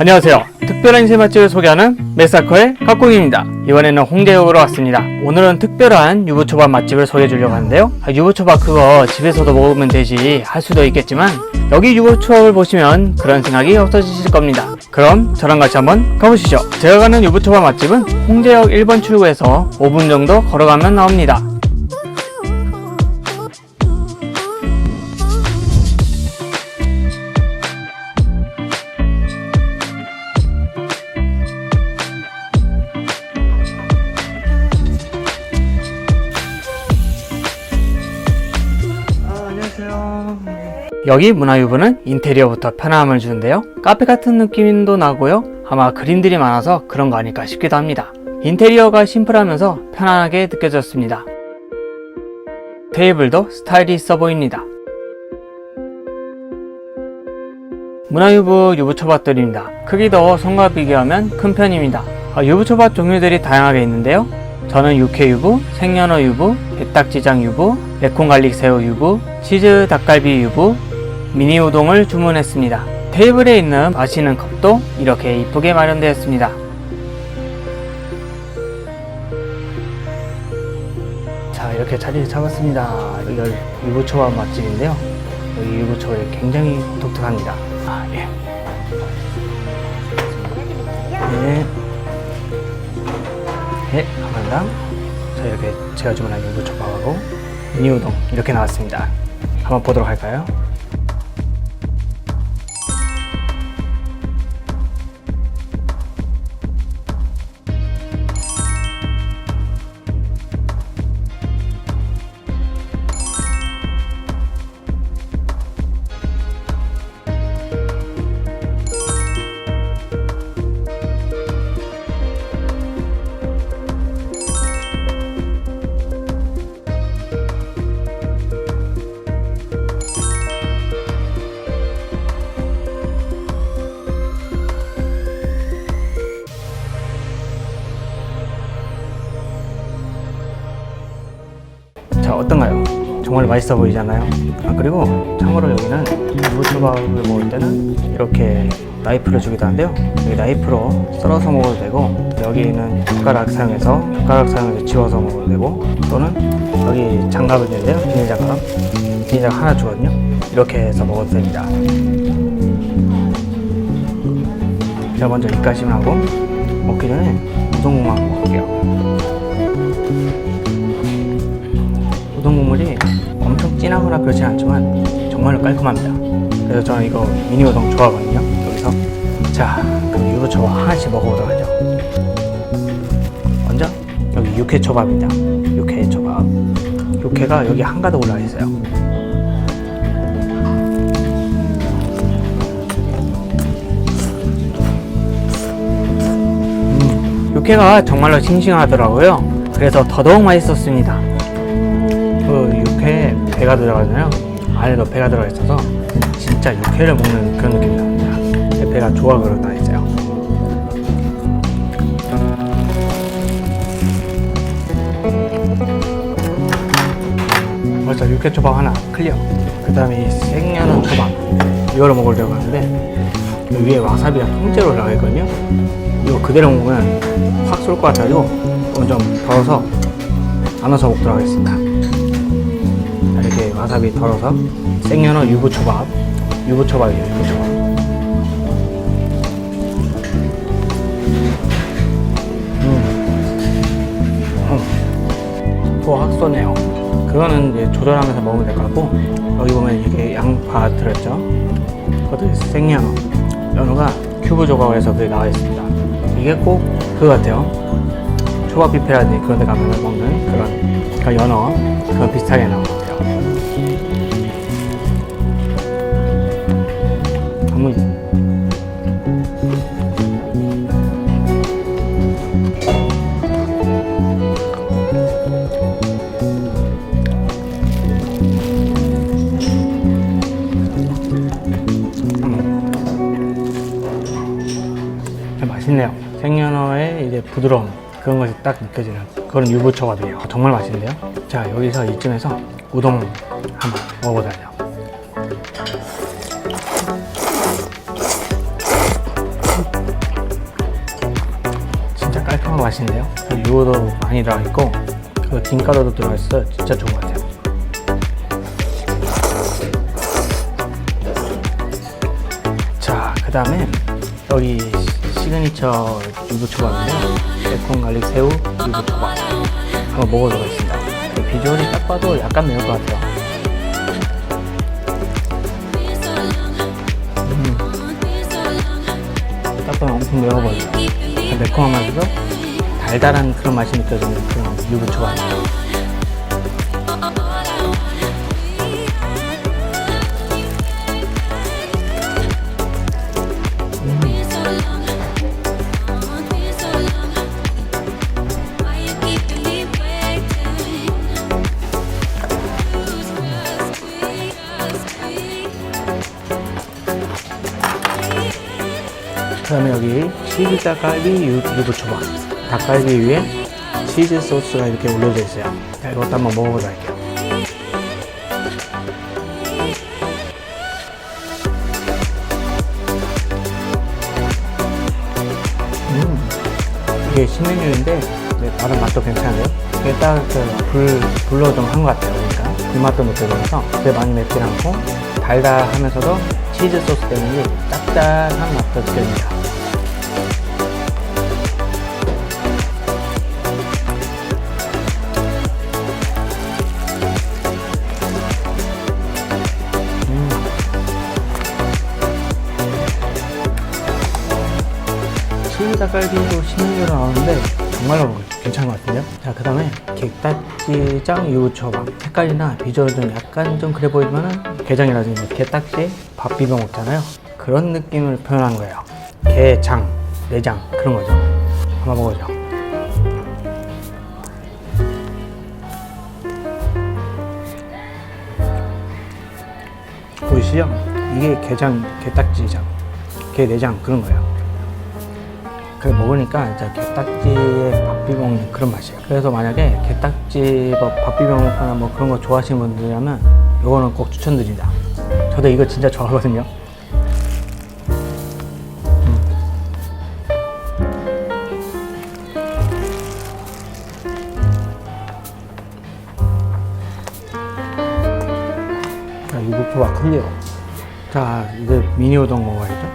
안녕하세요. 특별한 인쇄 맛집을 소개하는 메사커의 깍꿍입니다. 이번에는 홍대역으로 왔습니다. 오늘은 특별한 유부초밥 맛집을 소개해 주려고 하는데요. 아, 유부초밥 그거 집에서도 먹으면 되지 할 수도 있겠지만 여기 유부초밥을 보시면 그런 생각이 없어지실 겁니다. 그럼 저랑 같이 한번 가보시죠. 제가 가는 유부초밥 맛집은 홍대역 1번 출구에서 5분 정도 걸어가면 나옵니다. 여기 문화유부는 인테리어부터 편안함을 주는데요. 카페 같은 느낌도 나고요. 아마 그림들이 많아서 그런 거 아닐까 싶기도 합니다. 인테리어가 심플하면서 편안하게 느껴졌습니다. 테이블도 스타일이 있어 보입니다. 문화유부 유부초밥들입니다. 크기도 손과 비교하면 큰 편입니다. 아, 유부초밥 종류들이 다양하게 있는데요. 저는 육회유부, 생연어 유부, 배딱지장 유부, 매콤 갈릭 새우 유부, 치즈 닭갈비 유부, 미니 우동을 주문했습니다. 테이블에 있는 마시는 컵도 이렇게 이쁘게 마련되었습니다. 자 이렇게 자리를 잡았습니다. 여기가 유부초밥 맛집인데요. 여기 유부초밥이 굉장히 독특합니다. 아 예. 네. 네, 감사합니다. 자, 이렇게 제가 주문한 유부초밥하고 미니 우동 이렇게 나왔습니다. 한번 보도록 할까요? 정말 맛있어 보이잖아요. 아, 그리고 참고로 여기는 유부초밥을 먹을 때는 이렇게 나이프를 주기도 한데요. 여기 나이프로 썰어서 먹어도 되고 여기는 젓가락 사용해서 젓가락 사용해서 지워서 먹어도 되고 또는 여기 장갑이 있는데요. 비닐 장갑. 비닐 장갑 하나 주거든요. 이렇게 해서 먹어도 됩니다. 제가 먼저 입가심을 하고 먹기 전에 우동국만 먹을게요. 국물이 엄청 진하거나 그렇진 않지만 정말로 깔끔합니다. 그래서 저는 이거 미니 우동 좋아하거든요. 여기서 자 그럼 유부초밥 하나씩 먹어보도록 하죠. 먼저 여기 육회 초밥입니다. 육회 초밥. 육회가 여기 한가득 올라와 있어요. 음, 육회가 정말로 싱싱하더라고요. 그래서 더더욱 맛있었습니다. 배가 들어가잖아요. 안에도 배가 들어가 있어서 진짜 육회를 먹는 그런 느낌이 납니다. 제 배가 좋아 그러다 있어요. 먼저 육회 초밥 하나 클리어. 그 다음에 이 생연어 초밥 이거를 먹으려고 하는데 이 위에 와사비가 통째로 올라가 있거든요. 이거 그대로 먹으면 확 쏠 것 같아가지고 좀 덜어서 나눠서 먹도록 하겠습니다. 와사비 덜어서 생연어 유부초밥 유부초밥이에요 유부초밥. 음. 음. 또확 쏘네요. 그거는 이제 조절하면서 먹으면 될 것 같고 여기 보면 이렇게 양파 들었죠? 그것도 생연어 연어가 큐브 조각에서 그게 나와 있습니다. 이게 꼭 그거 같아요. 초밥 뷔페라든지 그런 데 가면 먹는 그런 그러니까 연어 그런 비슷하게 나온 맛있네요. 생연어의 이제 부드러움 그런 것이 딱 느껴지는 그런 유부초가 돼요. 정말 맛있는데요. 자 여기서 이쯤에서 우동 한번 먹어보자요. 진짜 깔끔한 맛인데요. 유도 많이 들어가 있고 그 김가루도 들어가 있어 진짜 좋은 것 같아요. 자 그 다음에 여기 시- 시그니처 유부초밥인데요. 매콤 갈릭 새우 유부초밥. 한번 먹어보도록 하겠습니다. 비주얼이 딱 봐도 약간 매울 것 같아요. 음, 딱 보면 엄청 매워 보여요. 매콤하면서도 달달한 그런 맛이 느껴지는 그런 유부초밥이에요. 그다 여기 치즈 닭갈비 유, 유부초밥 닭갈비 위에 치즈 소스가 이렇게 올려져 있어요. 자, 이것도 한번 먹어보도록 할게요. 음, 이게 신메뉴인데 네, 다른 맛도 괜찮아요. 이게 딱그 불로 좀 한 것 같아요 그러니까. 불맛도 느껴지면서. 그렇게 많이 맵진 않고 달달하면서도 치즈 소스 때문에 짭짤한 맛도 느껴집니다. 음. 치즈 닭갈비도 신메뉴로 나오는데 정말로 괜찮은 것 같은데요? 자, 그 다음에 게딱지장 유부초밥. 색깔이나 비주얼은 약간 좀 그래 보이지만은 게장이라든지 게딱지 밥 비벼 먹잖아요. 그런 느낌을 표현한 거예요. 게장, 내장 그런 거죠 한번 먹어보죠 보이시죠? 이게 게장, 게딱지장, 게 내장 그런 거예요 그래 먹으니까 진짜 게딱지에 밥 비벼 먹는 그런 맛이에요. 그래서 만약에 게딱지 뭐밥 비벼 먹거나 뭐 그런 거 좋아하시는 분들이라면 이거는 꼭 추천드립니다. 저도 이거 진짜 좋아하거든요. 미니 우동 먹어야죠.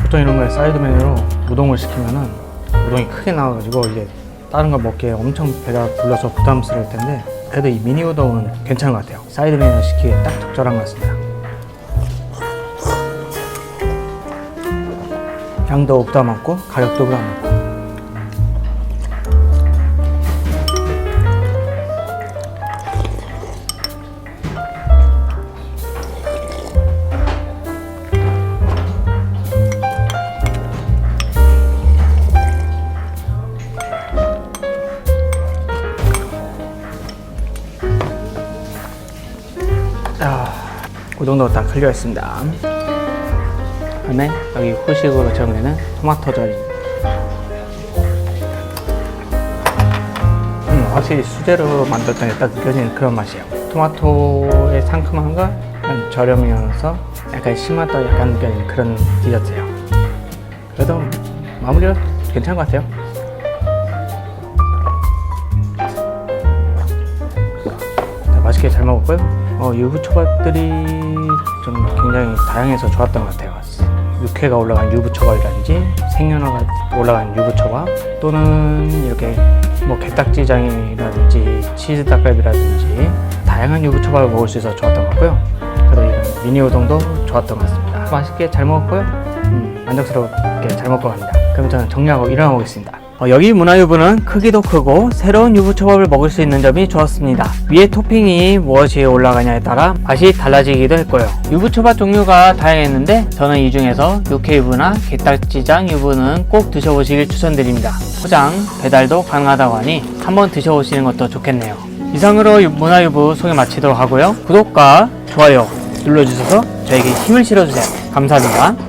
보통 이런 거에 사이드 메뉴로 우동을 시키면은 우동이 크게 나와가지고 이제 다른 거 먹기에 엄청 배가 불러서 부담스러울 텐데 그래도 이 미니 우동은 괜찮은 것 같아요 사이드 메뉴 시키기에 딱 적절한 것 같습니다 양도 부담 많고 가격도 부담 많고 아, 우동도 다 클리어 했습니다. 다음에 여기 후식으로 제공되는 토마토 절임. 음, 확실히 수제로 만들었던 게 딱 느껴지는 그런 맛이에요. 토마토의 상큼함과 약간 저렴이면서 약간 신맛도 약간 느껴지는 그런 디저트예요. 그래도 마무리가 괜찮은 것 같아요. 자, 맛있게 잘 먹었고요. 어, 유부초밥들이 좀 굉장히 다양해서 좋았던 것 같아요. 육회가 올라간 유부초밥이라든지 생연어가 올라간 유부초밥 또는 이렇게 뭐 게딱지장이라든지 치즈 닭갈비라든지 다양한 유부초밥을 먹을 수 있어서 좋았던 것 같고요. 그리고 이런 미니 우동도 좋았던 것 같습니다. 맛있게 잘 먹었고요. 음, 만족스럽게 잘 먹고 갑니다. 그럼 저는 정리하고 일어나 보겠습니다. 어, 여기 문화유부는 크기도 크고 새로운 유부초밥을 먹을 수 있는 점이 좋았습니다. 위에 토핑이 무엇이 올라가냐에 따라 맛이 달라지기도 했고요. 유부초밥 종류가 다양했는데 저는 이 중에서 육회유부나 게딱지장 유부는 꼭 드셔보시길 추천드립니다. 포장, 배달도 가능하다고 하니 한번 드셔보시는 것도 좋겠네요. 이상으로 유- 문화유부 소개 마치도록 하고요. 구독과 좋아요 눌러주셔서 저에게 힘을 실어주세요. 감사합니다.